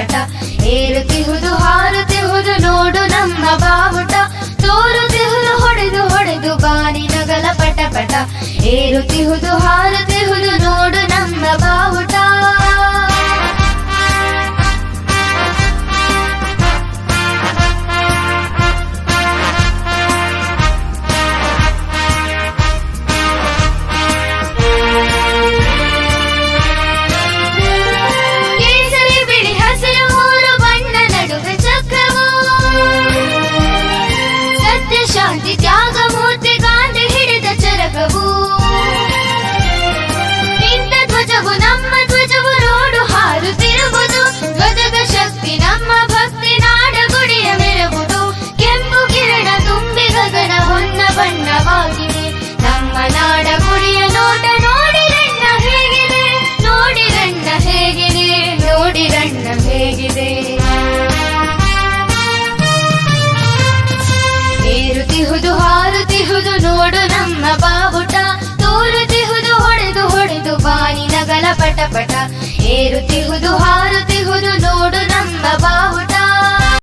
ಪಟ ಹುದು ಏರುತ್ತಿಹುದು ಹಾರುತ್ತಿಹುದು ನೋಡು ನಮ್ಮ ಬಾವುಟ. ತೋರುತ್ತಿಹುದು ಹೊಡೆದು ಹೊಡೆದು ಬಾನಿ ನಗಲ ಪಟ ಪಟ ಏರುತ್ತಿಹುದು ಹೇಗಿದೆ. ಏರುತ್ತಿಹುದು ಹಾರುತ್ತಿಹುದು ನೋಡು ನಮ್ಮ ಬಾವುಟ. ತೋರುತಿಹುದು ಹೊಡೆದು ಹೊಡೆದು ಬಾನಿನ ನಗಲ ಪಟ ಪಟ.